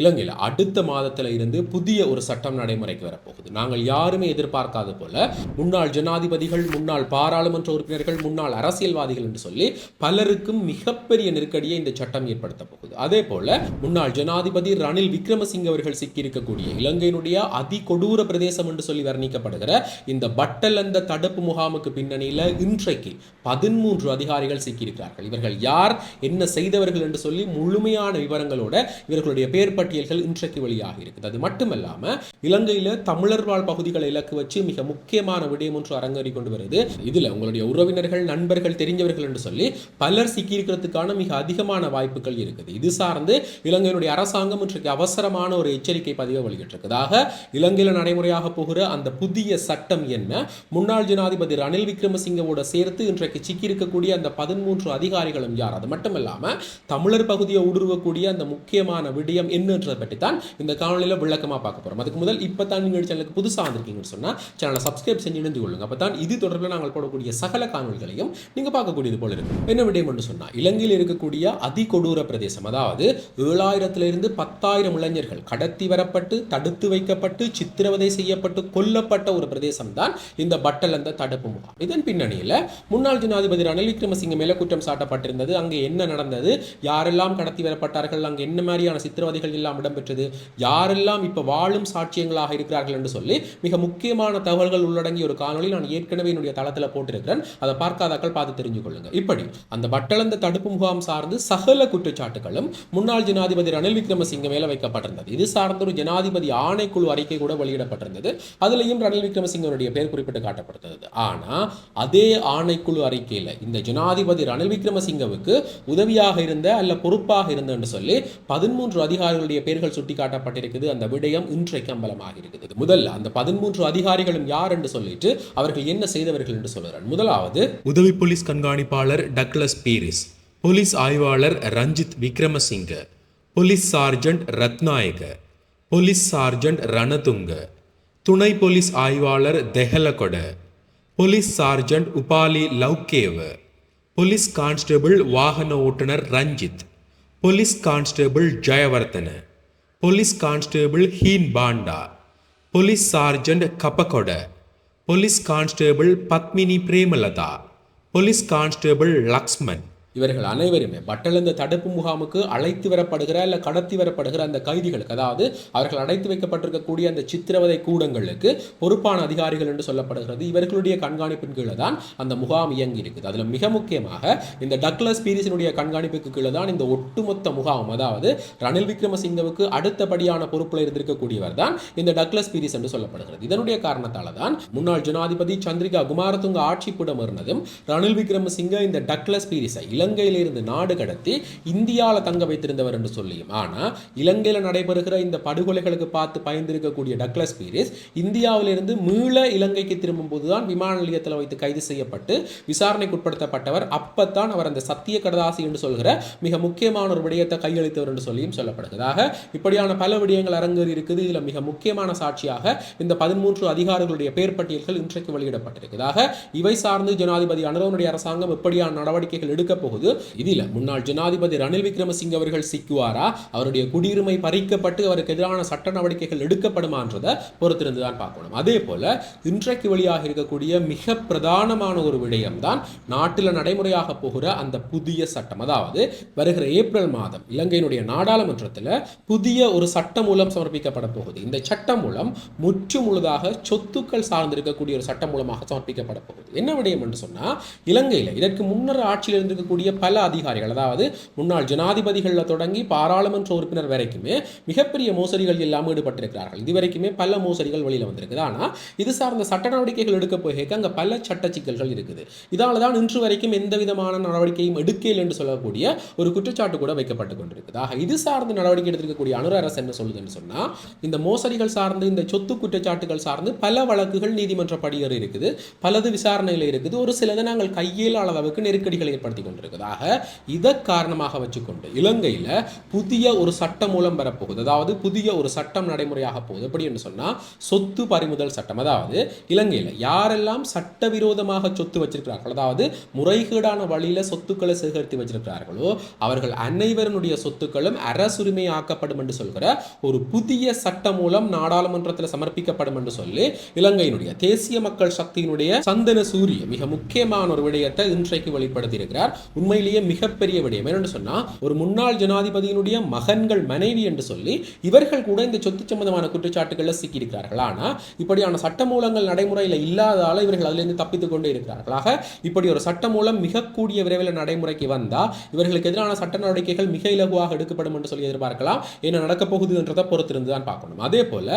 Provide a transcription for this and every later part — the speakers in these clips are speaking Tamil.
இலங்கையில் அடுத்த மாதத்தில் இருந்து புதிய ஒரு சட்டம் நடைமுறைக்கு வரப்போகுது. நாங்கள் யாருமே எதிர்பார்க்காத போல முன்னாள் ஜனாதிபதிகள் முன்னாள் பாராளுமன்ற உறுப்பினர்கள் முன்னாள் அரசியல்வாதிகள் என்று சொல்லி பலருக்கும் மிகப்பெரிய நெருக்கடியை இந்த சட்டம் ஏற்படுத்த போகுது. அதே போல முன்னாள் ஜனாதிபதி ரணில் விக்ரமசிங்க அவர்கள் சிக்கியிருக்கக்கூடிய இலங்கையினுடைய அதி கொடூர பிரதேசம் என்று சொல்லி வர்ணிக்கப்படுகிற இந்த பட்டலந்த தடுப்பு முகாமுக்கு பின்னணியில் இன்றைக்கு பதிமூன்று அதிகாரிகள் சிக்கியிருக்கிறார்கள். இவர்கள் யார் என்ன செய்தவர்கள் என்று சொல்லி முழுமையான விவரங்களோட இவர்களுடைய பேர் பட்டியல்கள் இன்றைக்கு வெளியாக இருக்குது. அது மட்டுமல்லாமல் இலங்கையில் தமிழர் வாழ் பகுதிகளை இலக்கு வச்சு மிக முக்கியமான விடயம் ஒன்று அரங்கேறி கொண்டு வருது. இதில் உங்களுடைய உறவினர்கள் நண்பர்கள் தெரிஞ்சவர்கள் என்று சொல்லி பலர் சிக்கியிருக்கிறதுக்கான மிக அதிகமான வாய்ப்புகள் இருக்குது. இது சார்ந்து இலங்கையினுடைய அரசாங்கம் இன்றைக்கு அவசரமான ஒரு எச்சரிக்கை பதிவை வெளியிட்டிருக்கதாக இலங்கையில் நடைமுறையாக போகிற அந்த புதிய சட்டம் என்ன முன்னாள் ஜனாதிபதி ரணில் விக்ரமசிங்கவோட சேர்த்து இன்றைக்கு சிக்கியிருக்கக்கூடிய அந்த பதிமூன்று அதிகாரிகளும் யார்? அது மட்டுமல்லாம தமிழர் பகுதியை ஊடுருவக்கூடிய அந்த முக்கியமான விடயம் என்ன என்னன்றதை பற்றி தான் இந்த காணொலியில் விளக்கமாக பார்க்க போகிறோம் அதுக்கு முதல் இப்போ தான் நீங்கள் சேனலுக்கு புதுசாக வந்திருக்கீங்கன்னு சொன்னால் சேனலை சப்ஸ்கிரைப் செஞ்சு இணைந்து கொள்ளுங்க. அப்போ தான் இது தொடர்பில் நாங்கள் போடக்கூடிய சகல காணொலிகளையும் நீங்கள் பார்க்கக்கூடியது போல இருக்கும் என்ன விடயம் என்று சொன்னால் இலங்கையில் இருக்கக்கூடிய அதிகொடூர பிரதேசம் அதாவது ஏழாயிரத்திலிருந்து பத்தாயிரம் இளைஞர்கள் கடத்தி வரப்பட்டு தடுத்து வைக்கப்பட்டு சித்திரவதை செய்யப்பட்டு கொல்லப்பட்ட ஒரு பிரதேசம் தான் இந்த பட்டலந்த தடுப்பு முகாம். இதன் பின்னணியில் முன்னாள் ஜனாதிபதி ரணில் விக்ரமசிங்க மேலே குற்றம் சாட்டப்பட்டிருந்தது. அங்கே என்ன நடந்தது? யாரெல்லாம் கடத்தி வரப்பட்டார்கள்? அங்கே என்ன மாதிரியான சித்திரவதைகள் எல்லாம் இடம்பெற்றது. யாரெல்லாம் இப்போ வாழும் சாட்சியங்களாக இருக்கிறார்கள் என்று சொல்லி மிக முக்கியமான தகவல்கள் உள்ளடங்கிய ஒரு காணொலி நான் ஏற்கனவே என்னுடைய தளத்தில் போட்டிருக்கிறேன். அதை பார்க்காதாக்கள் பார்த்து தெரிஞ்சு கொள்ளுங்க இப்படி அந்த வட்டளந்த தடுப்பு முகாம் சார்ந்து சகல குற்றச்சாட்டுகளும் முன்னாள் ஜனாதிபதி ரணில் விக்ரமசிங்க மேல வைக்கப்பட்டிருந்தது. இது சார்ந்த ஒரு ஜனாதிபதி ஆணைக்குழு அறிக்கை கூட வெளியிடப்பட்டிருந்தது. அதுலயும் ரணில் விக்ரமசிங்கனுடைய பேர் குறிப்பிட்டு காட்டப்பட்டிருந்தது. ஆனால் அதே ஆணைக்குழு அறிக்கையில் இந்த ஜனாதிபதி ரணில் விக்ரமசிங்கவுக்கு உதவியாக இருந்த அல்ல பொறுப்பாக இருந்தன்னு சொல்லி பதிமூன்று அதிகாரிகளுடைய அவர்களுடைய பெயர்கள் சுட்டிக்காட்டப்பட்டிருக்குது. அந்த விடயம் இன்றைக்கு அம்பலமாக இருக்குது முதல்ல அந்த பதிமூன்று அதிகாரிகளும் யார் என்று சொல்லிட்டு அவர்கள் என்ன செய்தவர்கள் என்று சொல்கிறார் முதலாவது உதவி போலீஸ் கண்காணிப்பாளர் டக்ளஸ் பீரிஸ் போலீஸ் ஆய்வாளர் Ranjith Wickramasinghe police sergeant Ratnayake police sergeant Ranatunga துணை போலீஸ் ஆய்வாளர் தெஹலகொட police sergeant Upali லவ்கேவ police constable வாகன ஓட்டுநர் Ranjith police constable Jayawardena police constable Heen Banda police sergeant Kapagoda police constable Padmini Premalatha police constable Lakshman. இவர்கள் அனைவருமே பட்டலந்த தடுப்பு முகாமுக்கு அழைத்து வரப்படுகிற இல்லை கடத்தி வரப்படுகிற அந்த கைதிகளுக்கு அதாவது அவர்கள் அடைத்து வைக்கப்பட்டிருக்கக்கூடிய அந்த சித்திரவதை கூடங்களுக்கு பொறுப்பான அதிகாரிகள் என்று சொல்லப்படுகிறது. இவர்களுடைய கண்காணிப்பின் கீழே தான் அந்த முகாம் இயங்கி இருக்குது அதில் மிக முக்கியமாக இந்த டக்ளஸ் பீரிஸினுடைய கண்காணிப்புக்கு கீழே தான் இந்த ஒட்டுமொத்த முகாம் அதாவது ரணில் விக்ரமசிங்கவுக்கு அடுத்தபடியான பொறுப்பில் இருந்திருக்கக்கூடியவர் தான் இந்த டக்ளஸ் பீரிஸ் என்று சொல்லப்படுகிறது. இதனுடைய காரணத்தால தான் முன்னாள் ஜனாதிபதி சந்திரிகா குமாரதுங்க ஆட்சிப்புடம் இருந்ததும் ரணில் விக்ரமசிங்க இந்த டக்ளஸ் பீரிஸை இலங்கையிலிருந்து நாடு கடத்தி இந்தியாவில் தங்க வைத்திருந்தவர் என்று சொல்லியும். ஆனால் இலங்கையில் நடைபெறுகிற இந்த படுகொலைகளுக்கு பார்த்து பயந்திருக்கக்கூடிய டக்ளஸ் பீரிஸ் இந்தியாவிலிருந்து மீள இலங்கைக்கு திரும்பும் போதுதான் விமான நிலையத்தில் வைத்து கைது செய்யப்பட்டு விசாரணைக்கு உட்படுத்தப்பட்டவர் அப்பத்தான் அவர் அந்த சத்திய கடதாசி என்று சொல்கிற மிக முக்கியமான ஒரு விடயத்தை கையளித்தவர் என்று சொல்லியும் சொல்லப்படுகிறதாக இப்படியான பல விடயங்கள் அரங்கேறி இருக்குது. இதில் மிக முக்கியமான சாட்சியாக இந்த பதிமூன்று அதிகாரிகளுடைய பெயர் பட்டியல்கள் இன்றைக்கு வெளியிடப்பட்டிருக்கிறதாக இவை சார்ந்து ஜனாதிபதி அனுரவனுடைய அரசாங்கம் எப்படியான நடவடிக்கைகள் எடுக்க போகுது. இதில் முன்னாள் ஜனாதிபதி ரணில் விக்ரமசிங்க அவர்கள் சிக்குவாரா? அவருடைய குடியுரிமை பறிக்கப்பட்டு அவருக்கு எதிரான சட்ட நடவடிக்கைகள் எடுக்கப்படுமான்றதை பொறுத்திருந்து தான் பார்க்கணும். அதே போல இன்றைக்கு வெளியாக இருக்கக்கூடிய மிக பிரதானமான ஒரு விடயம் தான் நாட்டில் நடைமுறையாக போகிற அந்த புதிய சட்டம். அதாவது வருகிற ஏப்ரல் மாதம் இலங்கையினுடைய நாடாளுமன்றத்தில் புதிய ஒரு சட்ட மூலம் சமர்ப்பிக்கப்பட போகுது. இந்த சட்டம் மூலம் முற்று முழுதாக சொத்துக்கள் சார்ந்திருக்கக்கூடிய ஒரு சட்டம் மூலமாக சமர்ப்பிக்கப்பட போகுது. என்ன விடயம் என்று சொன்னால் இலங்கையில் இதற்கு முன்னர் ஆட்சியில் இருந்திருக்கக்கூடிய பல அதிகாரிகள் அதாவது முன்னாள் ஜனாதிபதிகளில் தொடங்கி பாராளுமன்ற உறுப்பினர் வரைக்குமே மிகப்பெரிய மோசடிகள் எல்லாம் ஈடுபட்டிருக்கிறார்கள். இது வரைக்குமே பல மோசடிகள் வெளியில் வந்திருக்குது. ஆனால் இது சார்ந்த சட்ட நடவடிக்கைகள் எடுக்க போக அங்கே பல சட்ட சிக்கல்கள் இருக்குது. இதால் தான் இன்று வரைக்கும் எந்த விதமான நடவடிக்கையும் எடுக்கல என்று சொல்லக்கூடிய ஒரு குற்றச்சாட்டு கூட வைக்கப்பட்டு கொண்டிருக்குது. ஆக இது சார்ந்த நடவடிக்கை எடுத்திருக்கக்கூடிய அனுர அரசு என்ன சொல்லுதுன்னு சொன்னால் இந்த மோசடிகள் சார்ந்து இந்த சொத்து குற்றச்சாட்டுகள் சார்ந்து பல வழக்குகள் நீதிமன்ற படியேறி இருக்குது. பலது விசாரணையில் இருக்குது. ஒரு சிலதை நாங்கள் கையில் அளவுக்கு நெருக்கடிகளை ஏற்படுத்தி கொண்டிருக்கிறோம் சொல்லப்பட்டிருக்கிறதாக இதை காரணமாக வச்சுக்கொண்டு இலங்கையில் புதிய ஒரு சட்டம் மூலம் வரப்போகுது. அதாவது புதிய ஒரு சட்டம் நடைமுறையாக போகுது. எப்படி என்று சொன்னால் சொத்து பறிமுதல் சட்டம். அதாவது இலங்கையில் யாரெல்லாம் சட்டவிரோதமாக சொத்து வச்சிருக்கிறார்கள் அதாவது முறைகேடான வழியில் சொத்துக்களை சேகரித்து வச்சிருக்கிறார்களோ அவர்கள் அனைவருடைய சொத்துக்களும் அரசுரிமை ஆக்கப்படும் என்று சொல்கிற ஒரு புதிய சட்டம் மூலம் நாடாளுமன்றத்தில் சமர்ப்பிக்கப்படும் என்று சொல்லி இலங்கையினுடைய தேசிய மக்கள் சக்தியினுடைய சந்தன சூரிய மிக முக்கியமான ஒரு விடயத்தை இன்றைக்கு வெளிப்படுத்தியிருக்கிறார். உண்மையிலேயே மிகப்பெரிய விடயம். என்னென்னு சொன்னா ஒரு முன்னாள் ஜனாதிபதியினுடைய மகன்கள் மனைவி என்று சொல்லி இவர்கள் கூட இந்த சொத்து சம்பந்தமான குற்றச்சாட்டுகளில் சிக்கியிருக்கிறார்கள். ஆனா இப்படியான சட்ட மூலங்கள் நடைமுறையில் இல்லாதால இவர்கள் அதிலிருந்து தப்பித்துக் கொண்டே இருக்கிறார்களாக இப்படி ஒரு சட்ட மூலம் மிக கூடிய விரைவில் நடைமுறைக்கு வந்தால் இவர்களுக்கு எதிரான சட்ட நடவடிக்கைகள் மிக இலகுவாக எடுக்கப்படும் என்று சொல்லி எதிர்பார்க்கலாம். என்ன நடக்கப் போகுதுன்றதை பொறுத்திருந்து தான் பார்க்கணும். அதே போல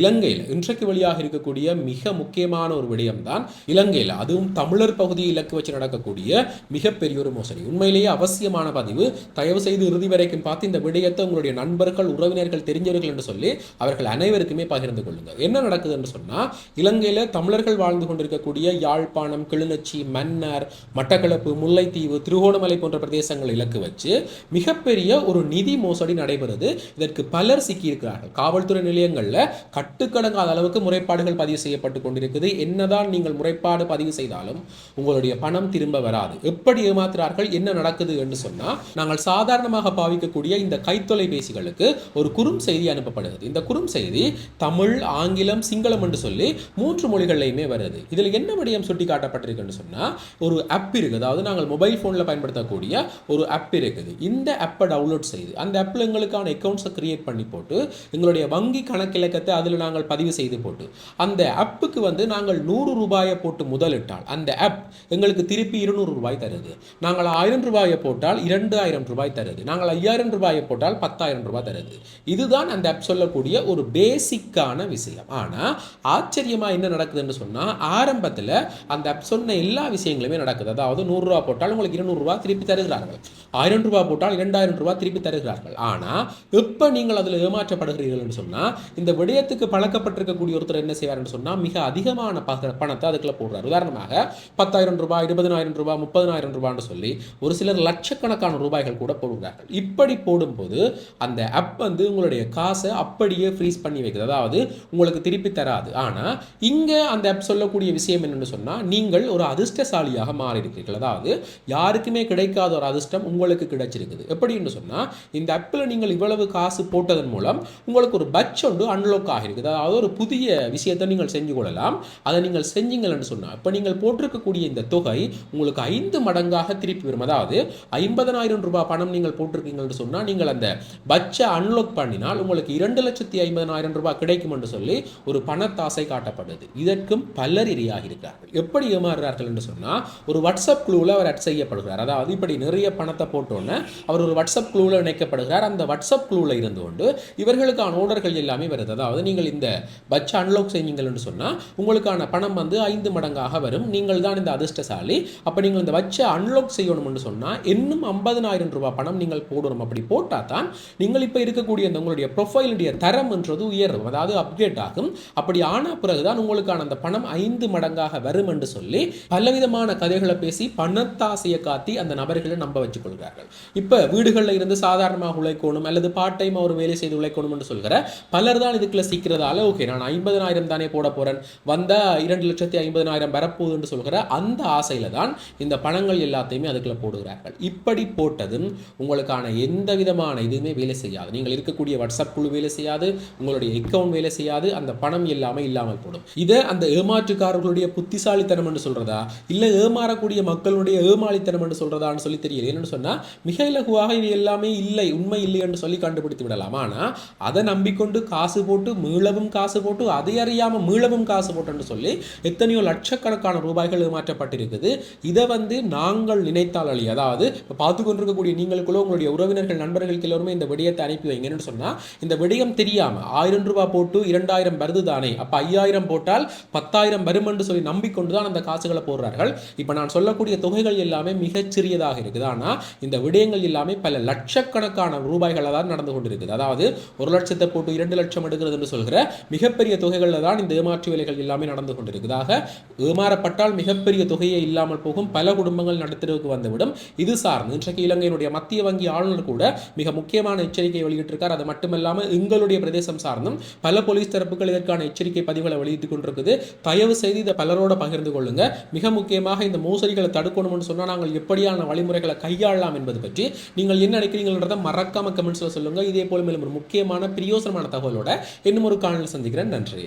இலங்கையில் இன்றைக்கு வழியாக இருக்கக்கூடிய மிக முக்கியமான ஒரு விடயம் தான் இலங்கையில் அதுவும் தமிழர் பகுதியை இலக்கு வச்சு நடக்கக்கூடிய மிகப்பெரிய ஒரு மோசடி. சரி உண்மையிலேயே அவசியமான பதிவு. தயவு செய்து இறுதி வரைக்கும் பார்த்து இந்த விடயத்தை உங்களுடைய நண்பர்கள் உறவினர்கள் தெரிஞ்சவர்கள் என்று சொல்லி அவர்கள் அனைவருக்குமே பகிர்ந்து கொள்ளுங்கள். என்ன நடக்குது என்று சொன்னால் இலங்கையில் தமிழர்கள் வாழ்ந்து கொண்டிருக்கக்கூடிய யாழ்ப்பாணம் கிளிநொச்சி மன்னார் மட்டக்களப்பு முல்லைத்தீவு திருகோணமலை போன்ற பிரதேசங்கள் இலக்கு வச்சு மிகப்பெரிய ஒரு நிதி மோசடி நடைபெறுது. இதற்கு பலர் சிக்கியிருக்கிறார்கள். காவல்துறை நிலையங்களில் கட்டுக்கடங்காத அளவுக்கு முறைப்பாடுகள் பதிவு செய்யப்பட்டு கொண்டிருக்குது. என்னதான் நீங்கள் முறைப்பாடு பதிவு செய்தாலும் உங்களுடைய பணம் திரும்ப வராது. எப்படி ஏமாத்துறார்கள்? என்ன நடக்குது என்று சொன்னால் நாங்கள் சாதாரணமாக பாவிக்கக்கூடிய இந்த கைத்தொலைபேசிகளுக்கு ஒரு குறும் செய்தி அனுப்பப்படுகிறது. இந்த குறும் செய்தி தமிழ் ஆங்கிலம் சிங்களம் என்று சொல்லி மூன்று மொழிகள்லையுமே வருது. இதில் என்ன விடயம் சுட்டி காட்டப்பட்டிருக்குன்னு சொன்னால் ஒரு ஆப் இருக்குது. அதாவது நாங்கள் மொபைல் ஃபோனில் பயன்படுத்தக்கூடிய ஒரு ஆப் இருக்குது. இந்த ஆப்பை டவுன்லோட் செய்து அந்த ஆப்பில் எங்களுக்கான அக்கௌண்ட்ஸை கிரியேட் பண்ணி போட்டு எங்களுடைய வங்கி கணக்கிலக்கத்தை அதில் நாங்கள் பதிவு செய்து போட்டு அந்த ஆப்புக்கு வந்து நாங்கள் நூறு ரூபாயை போட்டு முதலிட்டால் அந்த ஆப் எங்களுக்கு திருப்பி இருநூறு ரூபாய் தருது. நாங்கள் ஆயிரம் ரூபாயை போட்டால் இரண்டு ஆயிரம் ரூபாய் தருது. நாங்கள் ஐயாயிரம் ரூபாயை போட்டால் பத்தாயிரம் ரூபாய் தருது. இதுதான் அந்த ஆப் சொல்லக்கூடிய ஒரு பேசிக்கான விஷயம். ஆனால் ஆச்சரியமாக என்ன நடக்குதுன்னு சொன்னால் ஆரம்பத்தில் அந்த ஆப் சொன்ன எல்லா விஷயங்களுமே நடக்குது. அதாவது நூறுரூவா போட்டால் உங்களுக்கு இருநூறுவா திருப்பி தருகிறார்கள். ஆயிரம் ரூபாய் போட்டால் இரண்டாயிரம் ரூபாய் திருப்பி தருகிறார்கள். ஆனால் எப்போ நீங்கள் அதில் ஏமாற்றப்படுகிறீர்கள்னு சொன்னால் இந்த விடயத்துக்கு பழக்கப்பட்டிருக்கக்கூடிய ஒருத்தர் என்ன செய்வார்னு சொன்னால் மிக அதிகமான பக பணத்தை அதுக்குள்ள போடுறார். உதாரணமாக பத்தாயிரம் ரூபாய் இருபதனாயிரம் ரூபாய் முப்பதனாயிரம் ரூபான்னு சொல்லி ஒரு சிலர் லட்சக்கணக்கான ரூபாய்கள் கூட போடுகிறார்கள். இப்படி போடும்போது அந்த ஆப் வந்து உங்களுடைய காசை அப்படியே ஃப்ரீஸ் பண்ணி வைக்குது. அதாவது உங்களுக்கு திருப்பி தராது. ஆனால் இங்கே அந்த ஆப் சொல்லக்கூடிய விஷயம் என்னென்னு சொன்னால் நீங்கள் ஒரு அதிர்ஷ்டசாலியாக மாறி இருக்கிறீர்கள் அதாவது யாருக்குமே கிடைக்காத ஒரு அதிர்ஷ்டம் உங்களுக்கு கிடைச்சிருக்குது. எப்படின்னு சொன்னால் இந்த ஆப்பில் நீங்கள் இவ்வளவு காசு போட்டதன் மூலம் உங்களுக்கு ஒரு பட்ஜ் ஒன்று அன்லாக் ஆகிருக்குது அதாவது ஒரு புதிய விஷயத்தை நீங்கள் செஞ்சு கொள்ளலாம். அதை நீங்கள் செஞ்சீங்கள்னு சொன்னால் இப்போ நீங்கள் போட்டிருக்கக்கூடிய இந்த தொகை உங்களுக்கு ஐந்து மடங்காக திருப்பி வரும். அதாவது ஐம்பதனாயிரம் ரூபாய் பணம் நீங்கள் போட்டிருக்கீங்கன்னு சொன்னால் நீங்கள் அந்த பட்ஜை அன்லாக் பண்ணினால் உங்களுக்கு இரண்டு லட்சத்தி ஐம்பதனாயிரம் ரூபாய் கிடைக்கும் என்று சொல்லி ஒரு பணத்தாசை காட்டப்படுது. இதற்கும் பலர் இரையாகி இருக்கிறார்கள் எப்படி ஏமாறுறார்கள் என்று சொன்னால் ஒரு வாட்ஸ்அப் குழுவில் அவர் அட் செய்யப்படுகிறார். அதாவது இப்படி நிறைய பணத்தை போட்டோன்னே அவர் ஒரு வாட்ஸ்அப் குழுவில் இணைக்கப்படுகிறார். அந்த வாட்ஸ்அப் குழுவில் இருந்து கொண்டு இவர்களுக்கான ஓர்டர்கள் எல்லாமே வருது. அதாவது நீங்கள் இந்த பட்ஜ் அன்லாக் என்று சொன்னால் உங்களுக்கான பணம் வந்து ஐந்து மடங்காக வரும். நீங்கள் தான் இந்த அதிர்ஷ்டசாலி. அப்போ நீங்கள் இந்த வச்சை அன்லாக் செய்யணும்னு சொன்னால் இன்னும் ஐம்பதனாயிரம் ரூபாய் பணம் நீங்கள் போடணும். அப்படி போட்டால் தான் நீங்கள் இப்போ இருக்கக்கூடிய அந்த உங்களுடைய ப்ரொஃபைலுடைய தரம்ன்றது உயரும். அதாவது அப்டேட் ஆகும். அப்படி ஆன பிறகுதான் உங்களுக்கான அந்த பணம் ஐந்து மடங்காக வரும் என்று சொல்லி பலவிதமான கதைகளை பேசி பணத்தாசையை காத்தி அந்த நபர்களை நம்ப வச்சுக் கொள்கிறார்கள் இப்போ வீடுகளில் இருந்து சாதாரணமாக உழைக்கணும் அல்லது பார்ட் டைம் ஒரு வேலை செய்து உழைக்கணும்னு சொல்கிற பலர் தான் இதுக்குள்ள சிக்கிறதால ஓகே நான் ஐம்பதனாயிரம் தானே போட போறேன். வந்தா இரண்டு லட்சத்தி ஐம்பதனாயிரம் வரப்போகுதுன்னு சொல்கிற அந்த ஆசையில தான் இந்த பணங்கள் எல்லாத்தையுமே அதுக்குள்ள போடுகிறார்கள். இப்படி போட்டதும் உங்களுக்கான எந்த விதமான இதுவுமே வேலை செய்யாது. நீங்கள் இருக்கக்கூடிய வாட்ஸ்அப் குழு வேலை செய்யாது உங்களுடைய அக்கௌண்ட் வேலை செய்யாது அந்த பணம் எல்லாமே இல்லாமல் போடும். இதை அந்த ஏமாற்றுக்காரர்களுடைய புத்திசாலித்தனம் என்று சொல்றதா? இல்லை ஏமாறக்கூடிய மக்களுடைய ஏமாளித்தனம் என்று சொல்றதான்னு சொல்லி தெரியல. என்னன்னு சொன்னா மிக இலகுவாக இது எல்லாமே இல்லை உண்மை இல்லை என்று சொல்லி கண்டுபிடித்து விடலாம். ஆனால் அதை நம்பிக்கொண்டு காசு போட்டு மீளவும் காசு போட்டு அதை அறியாமல் மீளவும் காசு போட்டுன்னு சொல்லி எத்தனையோ லட்சக்கணக்கான ரூபாய்கள் ஏமாற்றப்பட்டிருக்குது. இதை வந்து நாங்கள் நினைத்த அழி அதாவது இப்போ பார்த்து கொண்டிருக்கக்கூடிய நீங்களுக்குள்ள உங்களுடைய உறவினர்கள் நண்பர்களுக்கு எல்லோருமே இந்த விடயத்தை அனுப்பி வைங்கன்னு சொன்னா இந்த விடயம் தெரியாம ஆயிரம் ரூபாய் போட்டு இரண்டாயிரம் வருது தானே அப்போ ஐயாயிரம் போட்டால் பத்தாயிரம் வரும் என்று சொல்லி நம்பிக்கொண்டு தான் அந்த காசுகளை போடுறார்கள். இப்போ நான் சொல்லக்கூடிய தொகைகள் எல்லாமே மிகச்சிறியதாக இருக்குது. ஆனால் இந்த விடயங்கள் எல்லாமே பல லட்சக்கணக்கான ரூபாய்களை தான் நடந்து கொண்டிருக்குது. அதாவது ஒரு லட்சத்தை போட்டு இரண்டு லட்சம் எடுக்கிறது என்று சொல்கிற மிகப்பெரிய தொகைகளில் தான் இந்த ஏமாற்று வேலைகள் எல்லாமே நடந்து கொண்டிருக்குதாக ஏமாறப்பட்டால் மிகப்பெரிய தொகையை இல்லாமல் போகும். பல குடும்பங்கள் நடத்துறதுக்கு வந்து வந்துவிடும் இது சார்ந்து இன்றைக்கு இலங்கையினுடைய மத்திய வங்கி ஆளுநர் கூட மிக முக்கியமான எச்சரிக்கை வெளியிட்டிருக்கார். அது மட்டுமல்லாமல் எங்களுடைய பிரதேசம் சார்ந்தும் பல போலீஸ் தரப்புகள் இதற்கான எச்சரிக்கை பதிவுகளை வெளியிட்டுக் கொண்டிருக்குது. தயவு செய்து இதை பலரோட பகிர்ந்து கொள்ளுங்க. மிக முக்கியமாக இந்த மோசடிகளை தடுக்கணும்னு சொன்னால் நாங்கள் எப்படியான வழிமுறைகளை கையாளலாம் என்பது பற்றி நீங்கள் என்ன நினைக்கிறீங்கன்றதை மறக்காம கமெண்ட்ஸில் சொல்லுங்க. இதே போல மேலும் ஒரு முக்கியமான பிரியோசனமான தகவலோட இன்னும் ஒரு காணொலி சந்திக்கிறேன். நன்றி.